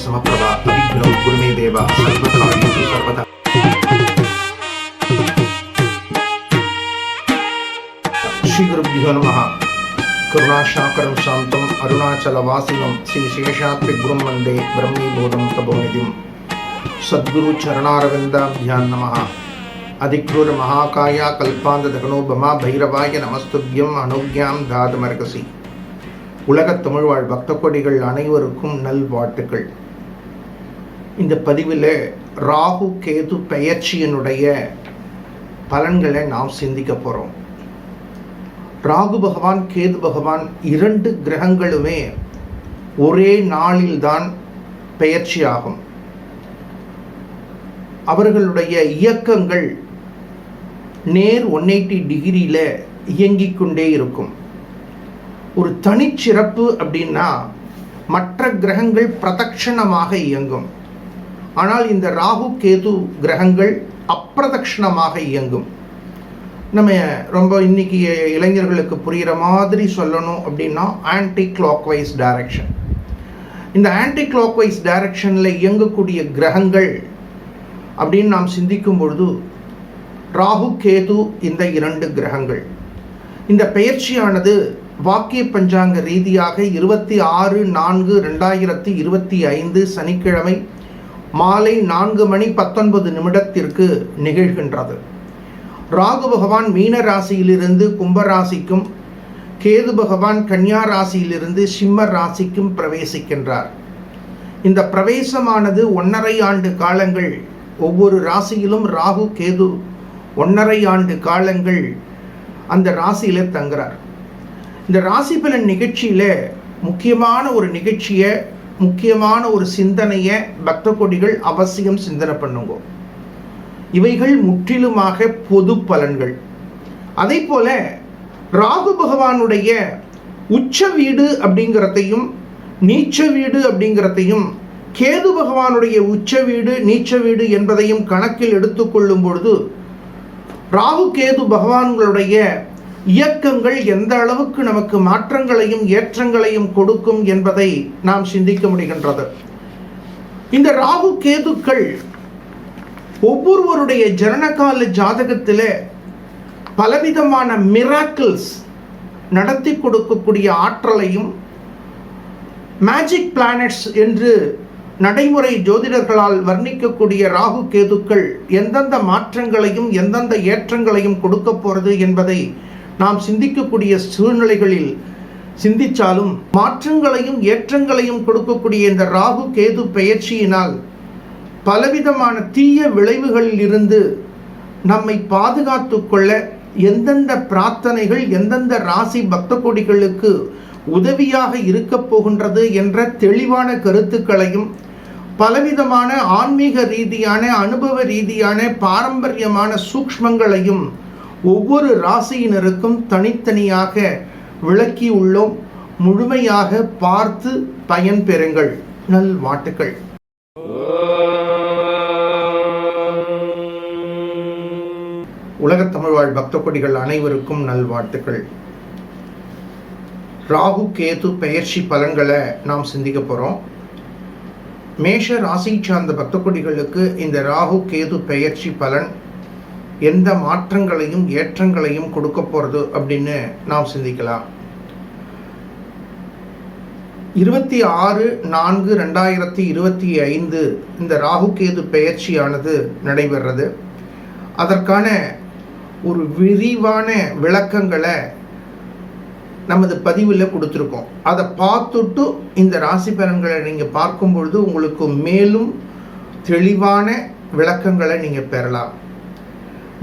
சமப்பிரபா அபிக்ரம் குருமே தேவா சர்வதாரி சர்வதா ஸ்ரீகுருபியோ நம கருணாசாக்கரம் சாந்தம் அருணாச்சலவாசினம் ஸ்ரீ சேஷாத்ரி குரும் வந்தே பிரம்மீபோதம் தபோநிதிம் சத்குரு சரணாரவிந்தாபியான் நம அதிக்ரூர மகாகாயா கல்பாந்த தகனோபமா பைரவாய நமஸ்துபியம் அனுக்யாம் தாதுமர்கசி உலகத் தமிழ்வாழ் பக்தக்கொடிகள் அனைவருக்கும் நல்வாழ்த்துக்கள்। இந்த பதிவில் ராகு கேது பெயர்ச்சியினுடைய பலன்களை நாம் சிந்திக்க போகிறோம் ராகு பகவான் கேது பகவான் இரண்டு கிரகங்களுமே ஒரே நாளில்தான் பெயர்ச்சியாகும் அவர்களுடைய இயக்கங்கள் நேர் ஒன் எயிட்டி டிகிரியில் இயங்கிக் கொண்டே இருக்கும். ஒரு தனிச்சிறப்பு அப்படின்னா மற்ற கிரகங்கள் பிரதட்சணமாக இயங்கும். ஆனால் இந்த ராகு கேது கிரகங்கள் அப்பிரதட்சணமாக இயங்கும். நம்ம ரொம்ப இன்னைக்கு இளைஞர்களுக்கு புரிகிற மாதிரி சொல்லணும் அப்படின்னா ஆன்டி கிளாக்வைஸ் டைரக்ஷன் இந்த ஆன்டி கிளாக்வைஸ் டைரக்ஷனில் இயங்கக்கூடிய கிரகங்கள் அப்படின்னு நாம் சிந்திக்கும் பொழுது ராகு கேது இந்த இரண்டு கிரகங்கள். இந்த பெயர்ச்சியானது வாக்கிய பஞ்சாங்க ரீதியாக இருபத்தி ஆறு நான்கு ரெண்டாயிரத்தி இருபத்தி ஐந்து சனிக்கிழமை மாலை நான்கு மணி பத்தொன்பது நிமிடத்திற்கு நிகழ்கின்றது. ராகு பகவான் மீன ராசியிலிருந்து கும்பராசிக்கும் கேது பகவான் கன்னியா ராசியிலிருந்து சிம்ம ராசிக்கும் பிரவேசிக்கின்றார். இந்த பிரவேசமானது ஒன்றரை ஆண்டு காலங்கள் ஒவ்வொரு ராசியிலும் ராகு கேது ஒன்றரை ஆண்டு காலங்கள் அந்த ராசியில் தங்குறார். இந்த ராசி பலன் நிகழ்ச்சியில் முக்கியமான ஒரு நிகழ்ச்சியை முக்கியமான ஒரு சிந்தனையை பக்த கொடிகள் அவசியம் சிந்தனை பண்ணுங்க. இவைகள் முற்றிலுமாக பொது பலன்கள். அதே போல ராகு பகவானுடைய உச்ச வீடு அப்படிங்கிறதையும் நீச்ச வீடு அப்படிங்கிறதையும் கேது பகவானுடைய உச்ச வீடு நீச்ச வீடு என்பதையும் கணக்கில் எடுத்துக்கொள்ளும் பொழுது ராகு கேது பகவான்களுடைய இயக்கங்கள் எந்த அளவுக்கு நமக்கு மாற்றங்களையும் ஏற்றங்களையும் கொடுக்கும் என்பதை நாம் சிந்திக்க முடிகின்றது. இந்த ராகு கேதுக்கள் ஒவ்வொருவருடைய ஜனனகால ஜாதகத்தில் பலவிதமான மிராக்கிள்ஸ் நடத்தி கொடுக்கக்கூடிய ஆற்றலையும் மேஜிக் பிளானட்ஸ் என்று நடைமுறை ஜோதிடர்களால் வர்ணிக்கக்கூடிய ராகு கேதுக்கள் எந்தெந்த மாற்றங்களையும் எந்தெந்த ஏற்றங்களையும் கொடுக்க போகிறது என்பதை நாம் சிந்திக்கக்கூடிய சூழ்நிலைகளில் சிந்திச்சாலும் மாற்றங்களையும் ஏற்றங்களையும் கொடுக்கக்கூடிய இந்த ராகு கேது பெயர்ச்சியினால் பலவிதமான தீய விளைவுகளில் இருந்து நம்மை பாதுகாத்து கொள்ள எந்தெந்த பிரார்த்தனைகள் எந்தெந்த ராசி பக்த கொடிகளுக்கு உதவியாக இருக்கப் போகின்றது என்ற தெளிவான கருத்துக்களையும் பலவிதமான ஆன்மீக ரீதியான அனுபவ ரீதியான பாரம்பரியமான சூக்ஷ்மங்களையும் ஒவ்வொரு ராசியினருக்கும் தனித்தனியாக விளக்கி உள்ளோம் முழுமையாக பார்த்து பயன் பெறுங்கள். நல் வாட்டுக்கள் உலகத் தமிழ்வாழ் பக்த கொடிகள் அனைவருக்கும் நல்வாழ்த்துக்கள் ராகு கேது பெயர்ச்சி பலன்களை நாம் சிந்திக்க போகிறோம் மேஷ ராசி சார்ந்த பக்த கொடிகளுக்கு இந்த ராகு கேது பெயர்ச்சி பலன் எந்த மாற்றங்களையும் ஏற்றங்களையும் கொடுக்க போகிறது அப்படின்னு நாம் சிந்திக்கலாம். இருபத்தி ஆறு நான்கு ரெண்டாயிரத்தி இருபத்தி ஐந்து இந்த ராகுகேது பெயர்ச்சியானது நடைபெறது அதற்கான ஒரு விரிவான விளக்கங்களை நமது பதிவில் கொடுத்துருக்கோம். அதை பார்த்துட்டு இந்த ராசி பலன்களை நீங்கள் பார்க்கும் பொழுது உங்களுக்கு மேலும் தெளிவான விளக்கங்களை நீங்கள் பெறலாம்.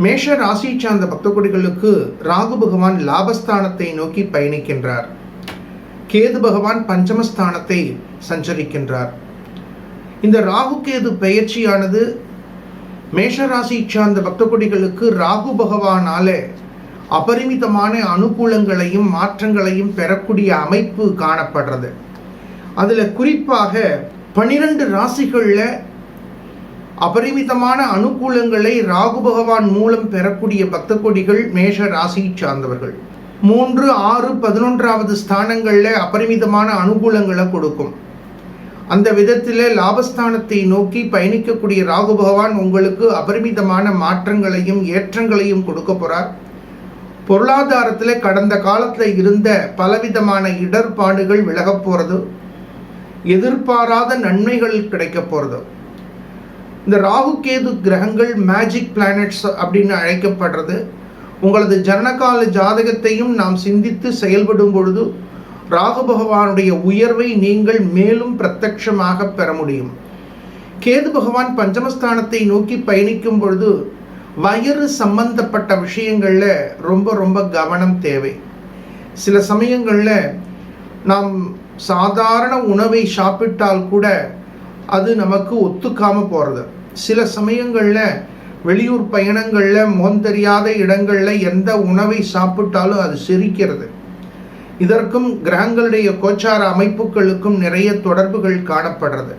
மேஷ ராசி சார்ந்த பக்தகுடிகளுக்கு ராகு பகவான் லாபஸ்தானத்தை நோக்கி பயணிக்கின்றார். கேது பகவான் பஞ்சமஸ்தானத்தை சஞ்சரிக்கின்றார். இந்த ராகு கேது பெயர்ச்சியானது மேஷ ராசி சார்ந்த பக்தகுடிகளுக்கு ராகு பகவானால அபரிமிதமான அனுகூலங்களையும் மாற்றங்களையும் பெறக்கூடிய அமைப்பு காணப்படுறது. அதில் குறிப்பாக பனிரெண்டு ராசிகளில் அபரிமிதமான அனுகூலங்களை ராகு பகவான் மூலம் பெறக்கூடிய பக்த கொடிகள் மேஷ ராசியை சார்ந்தவர்கள். மூன்று ஆறு பதினொன்றாவது ஸ்தானங்களில் அபரிமிதமான அனுகூலங்களை கொடுக்கும். அந்த விதத்தில் லாபஸ்தானத்தை நோக்கி பயணிக்கக்கூடிய ராகு பகவான் உங்களுக்கு அபரிமிதமான மாற்றங்களையும் ஏற்றங்களையும் கொடுக்க போறார். பொருளாதாரத்தில் கடந்த காலத்தில் இருந்த பலவிதமான இடர்பாடுகள் விலகப் போகிறது எதிர்பாராத நன்மைகள் கிடைக்க போகிறது இந்த ராகு கேது கிரகங்கள் மேஜிக் பிளானட்ஸ் அப்படின்னு அழைக்கப்படுறது. உங்களது ஜனனகால ஜாதகத்தையும் நாம் சிந்தித்து செயல்படும் பொழுது ராகு பகவானுடைய உயர்வை நீங்கள் மேலும் பிரத்யட்சமாக பெற முடியும். கேது பகவான் பஞ்சமஸ்தானத்தை நோக்கி பயணிக்கும் பொழுது வயிறு சம்பந்தப்பட்ட விஷயங்களில் ரொம்ப ரொம்ப கவனம் தேவை. சில சமயங்களில் நாம் சாதாரண உணவை சாப்பிட்டால் கூட அது நமக்கு ஒத்துக்காமல் போகிறது சில சமயங்களில் வெளியூர் பயணங்களில் முகம் தெரியாத இடங்களில் எந்த உணவை சாப்பிட்டாலும் அது செரிக்கிறது. இதற்கும் கிரகங்களுடைய கோச்சார அமைப்புகளுக்கும் நிறைய தொடர்புகள் காணப்படுறது.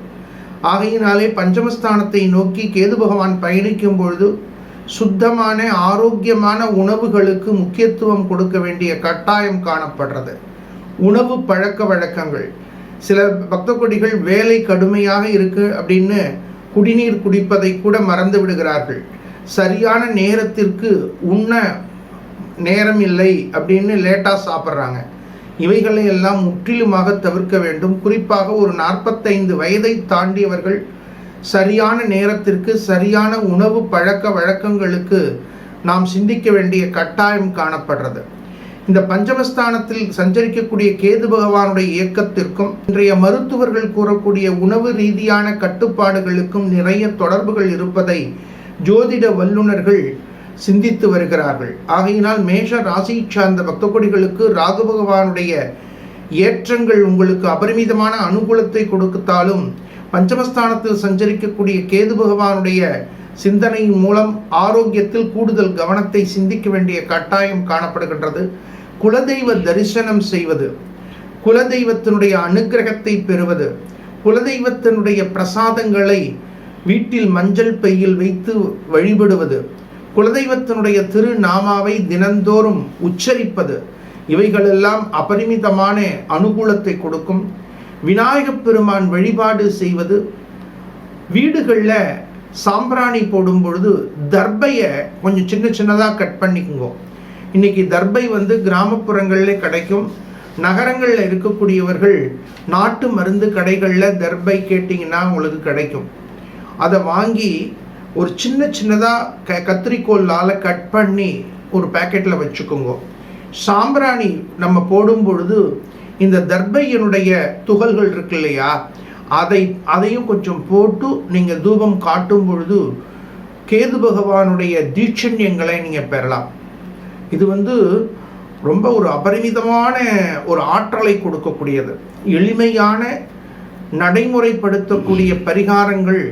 ஆகையினாலே பஞ்சமஸ்தானத்தை நோக்கி கேது பகவான் பயணிக்கும் பொழுது சுத்தமான ஆரோக்கியமான உணவுகளுக்கு முக்கியத்துவம் கொடுக்க வேண்டிய கட்டாயம் காணப்படுறது. உணவு பழக்க வழக்கங்கள். சில பக்த கொடிகள் வேலை கடுமையாக இருக்கு அப்படின்னு குடிநீர் குடிப்பதை கூட மறந்து விடுகிறார்கள். சரியான நேரத்திற்கு உண்ண நேரம் இல்லை அப்படின்னு லேட்டாக சாப்பிட்றாங்க. இவைகளை எல்லாம் முற்றிலுமாக தவிர்க்க வேண்டும். குறிப்பாக ஒரு நாற்பத்தைந்து வயதை தாண்டியவர்கள் சரியான நேரத்திற்கு சரியான உணவு பழக்க வழக்கங்களுக்கு நாம் சிந்திக்க வேண்டிய கட்டாயம் காணப்படுறது. இந்த பஞ்சமஸ்தானத்தில் சஞ்சரிக்கக்கூடிய கேது பகவானுடைய இயக்கத்திற்கும் இன்றைய மருத்துவர்கள் கூறக்கூடிய உணவு ரீதியான கட்டுப்பாடுகளுக்கும் நிறைய தொடர்புகள் இருப்பதை ஜோதிட வல்லுநர்கள் சிந்தித்து வருகிறார்கள். ஆகையினால் மேஷ ராசி சார்ந்த பக்தகொடிகளுக்கு ராகு பகவானுடைய ஏற்றங்கள் உங்களுக்கு அபரிமிதமான அனுகூலத்தை கொடுத்தாலும் பஞ்சமஸ்தானத்தில் சஞ்சரிக்கக்கூடிய கேது பகவானுடைய சிந்தனையின் மூலம் ஆரோக்கியத்தில் கூடுதல் கவனத்தை சிந்திக்க வேண்டிய கட்டாயம் காணப்படுகின்றது. குலதெய்வ தரிசனம் செய்வது. குலதெய்வத்தினுடைய அனுகிரகத்தை பெறுவது. குலதெய்வத்தினுடைய பிரசாதங்களை வீட்டில் மஞ்சள் பையில் வைத்து வழிபடுவது. குலதெய்வத்தினுடைய திருநாமாவை தினந்தோறும் உச்சரிப்பது. இவைகளெல்லாம் அபரிமிதமான அனுகூலத்தை கொடுக்கும். விநாயகப் பெருமான் வழிபாடு செய்வது. வீடுகளில் சாம்பிராணி போடும் பொழுது தர்பையை கொஞ்சம் சின்ன சின்னதாக கட் பண்ணிக்குங்க. இன்னைக்கு தர்பை வந்து கிராமப்புறங்களில் கிடைக்கும். நகரங்களில் இருக்கக்கூடியவர்கள் நாட்டு மருந்து கடைகளில் தர்பை கேட்டிங்கன்னா உங்களுக்கு கிடைக்கும். அதை வாங்கி ஒரு சின்ன சின்னதாக க கத்திரிக்கோளால் கட் பண்ணி ஒரு பேக்கெட்டில் வச்சுக்கோங்க. சாம்பிராணி நம்ம போடும் பொழுது இந்த தர்பையினுடைய துகள்கள் இருக்கு இல்லையா? அதை அதையும் கொஞ்சம் போட்டு நீங்கள் தூபம் காட்டும் பொழுது கேது பகவானுடைய தீட்சண்யங்களை நீங்கள் பெறலாம். இது வந்து ரொம்ப ஒரு அபரிமிதமான ஒரு ஆற்றலை கொடுக்கக்கூடியது. எளிமையான நடைமுறைப்படுத்தக்கூடிய பரிகாரங்கள்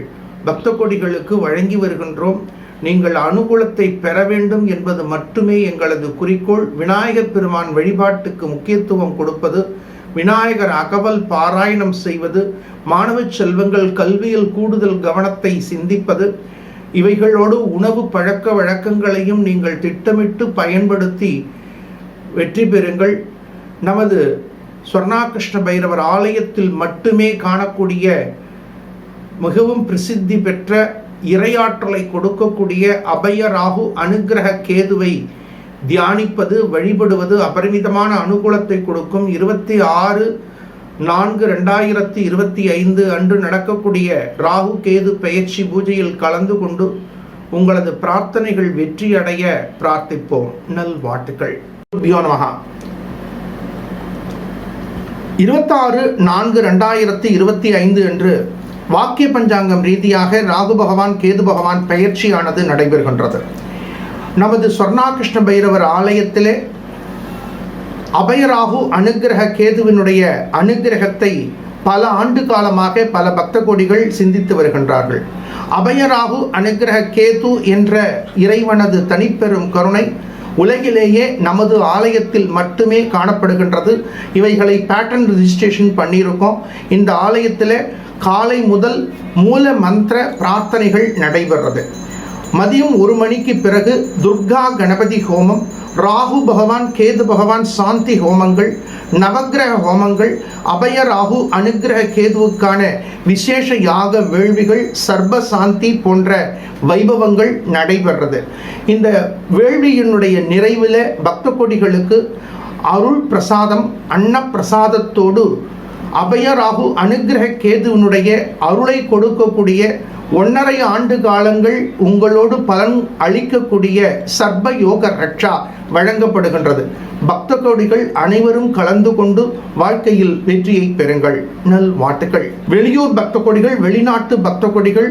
பக்த கொடிகளுக்கு வழங்கி வருகின்றோம். நீங்கள் அனுகூலத்தை பெற வேண்டும் என்பது மட்டுமே எங்களது குறிக்கோள். விநாயகர் பெருமான் வழிபாட்டுக்கு முக்கியத்துவம் கொடுப்பது விநாயகர் அகவல் பாராயணம் செய்வது மாணவ செல்வங்கள் கல்வியில் கூடுதல் கவனத்தை சிந்திப்பது இவைகளோடு உணவு பழக்க வழக்கங்களையும் நீங்கள் திட்டமிட்டு பயன்படுத்தி வெற்றி பெறுங்கள். நமது சொர்ணாகிருஷ்ண பைரவர் ஆலயத்தில் மட்டுமே காணக்கூடிய மிகவும் பிரசித்தி பெற்ற இரையாற்றலை கொடுக்கக்கூடிய அபய ராகு அனுகிரக கேதுவை தியானிப்பது வழிபடுவது அபரிமிதமான அனுகூலத்தை கொடுக்கும். இருபத்தி ஆறு நான்கு ரெண்டாயிரத்தி இருபத்தி ஐந்து அன்று நடக்கக்கூடிய ராகு கேது பெயர்ச்சி பூஜையில் கலந்து கொண்டு உங்களது பிரார்த்தனைகள் வெற்றி அடைய பிரார்த்திப்போம். நல் வாழ்த்துக்கள். இருபத்தாறு நான்கு ரெண்டாயிரத்தி இருபத்தி ஐந்து அன்று வாக்கிய பஞ்சாங்கம் ரீதியாக ராகு பகவான் கேது பகவான் பெயர்ச்சியானது நடைபெறுகின்றது. நமது சொர்ணாகிருஷ்ண பைரவர் ஆலயத்திலே அபயராகு அனுகிரக கேதுவினுடைய அனுகிரகத்தை பல ஆண்டு காலமாக பல பக்த கோடிகள் சிந்தித்து வருகின்றார்கள். அபயராகு அனுகிரக கேது என்ற இறைவனது தனிப்பெரும் கருணை உலகிலேயே நமது ஆலயத்தில் மட்டுமே காணப்படுகின்றது. இவைகளை பேட்டன் ரிஜிஸ்ட்ரேஷன் பண்ணியிருக்கோம். இந்த ஆலயத்தில் காலை முதல் மூல மந்திர பிரார்த்தனைகள் நடைபெறது மதியம் ஒரு மணிக்கு பிறகு துர்கா கணபதி ஹோமம் ராகு பகவான் கேது பகவான் சாந்தி ஹோமங்கள் நவக்கிரக ஹோமங்கள் அபய ராகு அனுகிரக கேதுவுக்கான விசேஷ யாக வேள்விகள் சர்ப சாந்தி போன்ற வைபவங்கள் நடைபெறது இந்த வேள்வியினுடைய நிறைவில் பக்த கொடிகளுக்கு அருள் பிரசாதம் அன்னப்பிரசாதத்தோடு அபயராகு அனுகிரக கேதுவினுடைய அருளை கொடுக்கக்கூடிய ஒன்றரை ஆண்டு காலங்கள் உங்களோடு பலன் அளிக்கக்கூடிய சர்ப யோக ரக்ஷா வழங்கப்படுகின்றது. பக்த கோடிகள் அனைவரும் கலந்து கொண்டு வாழ்க்கையில் வெற்றியை பெறுங்கள். நல் வாட்டுகள் வெளியூர் பக்த கோடிகள் வெளிநாட்டு பக்த கொடிகள்